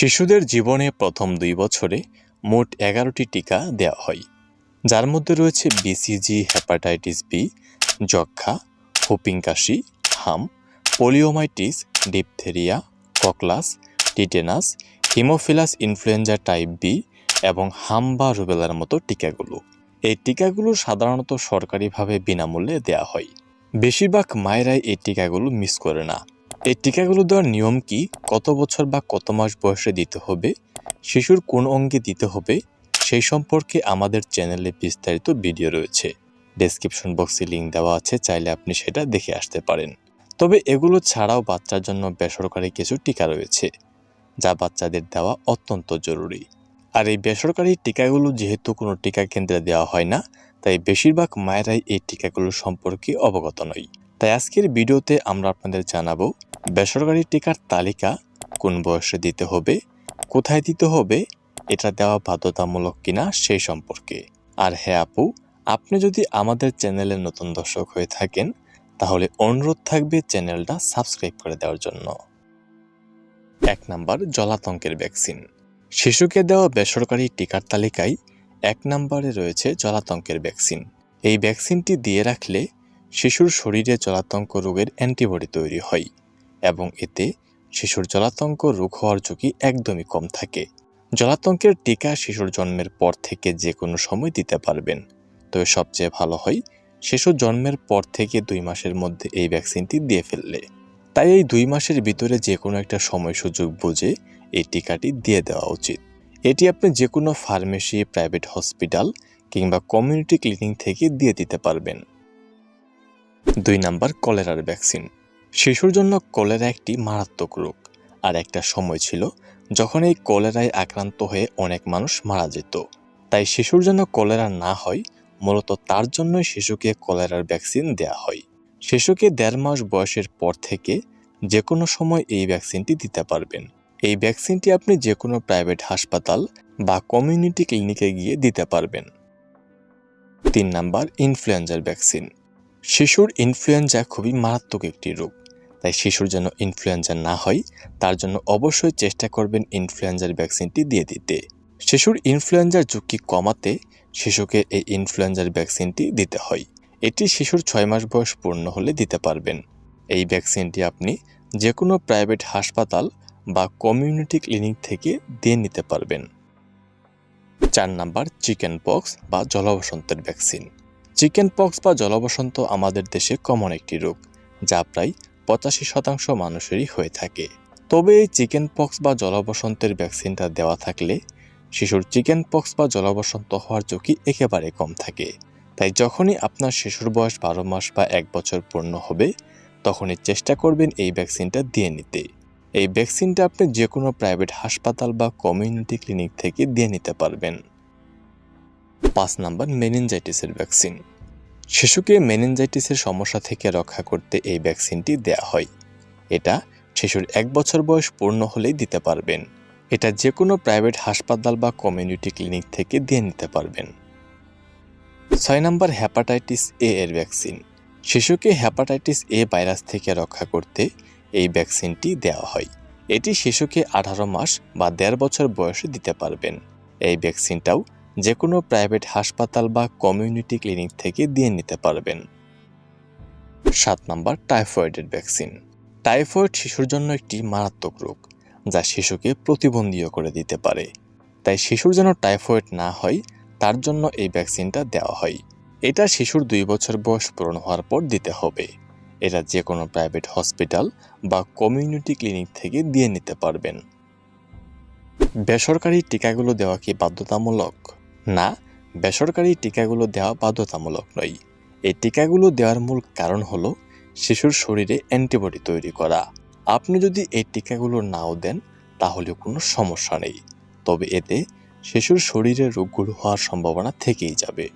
শিশুদের জীবনে প্রথম দুই বছরে মোট এগারোটি টিকা দেওয়া হয়। যার মধ্যে রয়েছে বিসিজি হ্যাপাটাইটিস বি যক্ষা হুপিং কাশি, হাম poliomyelitis diphtheria ককলাস tetanus haemophilus influenza type B এবং হাম বা রুবেলার মতো টিকাগুলো। এই টিকাগুলো সাধারণত সরকারিভাবে বিনামূল্যে দেওয়া হয়। বেশিরভাগ মায়েরাই এই টিকাগুলো মিস করে না। এই টিকাগুলো দেওয়ার নিয়ম কি? কত বছর বা কত মাস বয়সে দিতে হবে? শিশুর কোন অঙ্গে দিতে হবে? সেই সম্পর্কে আমাদের চ্যানেলে বিস্তারিত ভিডিও রয়েছে। ডেসক্রিপশন বক্সে লিঙ্ক দেওয়া আছে, চাইলে আপনি সেটা দেখে আসতে পারেন। তবে এগুলো ছাড়াও বাচ্চার জন্য বেসরকারি কিছু টিকা রয়েছে, যা বাচ্চাদের দেওয়া অত্যন্ত জরুরি। আর এই বেসরকারি টিকাগুলো যেহেতু কোনো টিকা কেন্দ্রে দেওয়া হয় না, তাই বেশিরভাগ মায়েরাই এই টিকাগুলো সম্পর্কে অবগত নয়। তাই আজকের ভিডিওতে আমরা আপনাদের জানাব বেসরকারি টিকার তালিকা কোন বয়সে দিতে হবে, কোথায় দিতে হবে, এটা দেওয়া বাধ্যতামূলক কিনা সেই সম্পর্কে। আর হ্যাঁ আপু, আপনি যদি আমাদের চ্যানেলে নতুন দর্শক হয়ে থাকেন, তাহলে অনুরোধ থাকবে চ্যানেলটা সাবস্ক্রাইব করে দেওয়ার জন্য। এক নাম্বার, জলাতঙ্কের ভ্যাকসিন। শিশুকে দেওয়া বেসরকারি টিকার তালিকায় এক নম্বরে রয়েছে জলাতঙ্কের ভ্যাকসিন। এই ভ্যাকসিনটি দিয়ে রাখলে শিশুর শরীরে জলাতঙ্ক রোগের অ্যান্টিবডি তৈরি হয়। এবং এতে শিশুর জলাতঙ্ক রোগ হওয়ার ঝুঁকি একদমই কম থাকে। জলাতঙ্কের টিকা শিশুর জন্মের পর থেকে যে কোনো সময় দিতে পারবেন। তবে সবচেয়ে ভালো হয় শিশু জন্মের পর থেকে দুই মাসের মধ্যে এই ভ্যাকসিনটি দিয়ে ফেললে। তাই এই দুই মাসের ভিতরে যে কোনো একটা সময় সুযোগ বুঝে এই টিকাটি দিয়ে দেওয়া উচিত। এটি আপনি যে কোনো ফার্মেসি, প্রাইভেট হসপিটাল কিংবা কমিউনিটি ক্লিনিক থেকে দিয়ে দিতে পারবেন। দুই নাম্বার কলেরার ভ্যাকসিন। শিশুর জন্য কলেরা একটি মারাত্মক রোগ, আর একটা সময় ছিল যখন এই কলেরায় আক্রান্ত হয়ে অনেক মানুষ মারা যেত। তাই শিশুর জন্য কলেরা না হয়, মূলত তার জন্যই শিশুকে কলেরার ভ্যাকসিন দেওয়া হয়। শিশুকে দেড় মাস বয়সের পর থেকে যে কোনো সময় এই ভ্যাকসিনটি দিতে পারবেন। এই ভ্যাকসিনটি আপনি যে কোনো প্রাইভেট হাসপাতাল বা কমিউনিটি ক্লিনিকে গিয়ে দিতে পারবেন। তিন নাম্বার, ইনফ্লুয়েঞ্জার ভ্যাকসিন। শিশুর ইনফ্লুয়েঞ্জা খুবই মারাত্মক একটি রোগ। তাই শিশুর যেন ইনফ্লুয়েঞ্জা না হয়, তার জন্য অবশ্যই চেষ্টা করবেন ইনফ্লুয়েঞ্জার ভ্যাকসিনটি দিয়ে দিতে। শিশুর ইনফ্লুয়েঞ্জার ঝুঁকি কমাতে শিশুকে এই ইনফ্লুয়েঞ্জার ভ্যাকসিনটি দিতে হয়। এটি শিশুর ছয় মাস বয়স পূর্ণ হলে দিতে পারবেন। এই ভ্যাকসিনটি আপনি যে কোনো প্রাইভেট হাসপাতাল বা কমিউনিটি ক্লিনিক থেকে দিয়ে নিতে পারবেন। চার নাম্বার চিকেন পক্স বা জলবসন্তের ভ্যাকসিন চিকেন পক্স বা জলবসন্ত আমাদের দেশে কমন একটি রোগ, যা প্রায় পঁচাশি শতাংশ মানুষেরই হয়ে থাকে। তবে এই চিকেন পক্স বা জলবসন্তের ভ্যাকসিনটা দেওয়া থাকলে শিশুর চিকেন পক্স বা জলবসন্ত হওয়ার ঝুঁকি একেবারে কম থাকে। তাই যখনই আপনার শিশুর বয়স বারো মাস বা এক বছর পূর্ণ হবে, তখনই চেষ্টা করবেন এই ভ্যাকসিনটা দিয়ে নিতে। এই ভ্যাকসিনটা আপনি যে কোনো প্রাইভেট হাসপাতাল বা কমিউনিটি ক্লিনিক থেকে দিয়ে নিতে পারবেন। পাঁচ নাম্বার মেনিনজাইটিসের ভ্যাকসিন শিশুকে মেনিনজাইটিসের সমস্যা থেকে রক্ষা করতে এই ভ্যাকসিনটি দেওয়া হয়। এটা শিশুর এক বছর বয়স পূর্ণ হলেই দিতে পারবেন। এটা যে কোনো প্রাইভেট হাসপাতাল বা কমিউনিটি ক্লিনিক থেকে দিয়ে নিতে পারবেন। ছয় নম্বর হ্যাপাটাইটিস এ এর ভ্যাকসিন শিশুকে হ্যাপাটাইটিস এ ভাইরাস থেকে রক্ষা করতে এই ভ্যাকসিনটি দেওয়া হয়। এটি শিশুকে আঠারো মাস বা দেড় বছর বয়সে দিতে পারবেন। এই ভ্যাকসিনটাও যে কোনো প্রাইভেট হাসপাতাল বা কমিউনিটি ক্লিনিক থেকে দিয়ে নিতে পারবেন। সাত নম্বর, টাইফয়েডের ভ্যাকসিন। টাইফয়েড শিশুর জন্য একটি মারাত্মক রোগ, যা শিশুকে প্রতিবন্ধীও করে দিতে পারে। তাই শিশুর যেন টাইফয়েড না হয়, তার জন্য এই ভ্যাকসিনটা দেওয়া হয়। এটা শিশুর দুই বছর বয়স পূরণ হওয়ার পর দিতে হবে। এটা যে কোনো প্রাইভেট হসপিটাল বা কমিউনিটি ক্লিনিক থেকে দিয়ে নিতে পারবেন। বেসরকারি টিকাগুলো দেওয়া কি বাধ্যতামূলক? না, বেসরকারি টিকাগুলো দেওয়া বাধ্যতামূলক নয়। এই টিকাগুলো দেওয়ার মূল কারণ হল শিশুর শরীরে অ্যান্টিবডি তৈরি করা। আপনি যদি এই টিকাগুলো নাও দেন তাহলে কোনো সমস্যা নেই। তবে এতে শিশুর শরীরে রোগগুলো হওয়ার সম্ভাবনা থেকেই যাবে।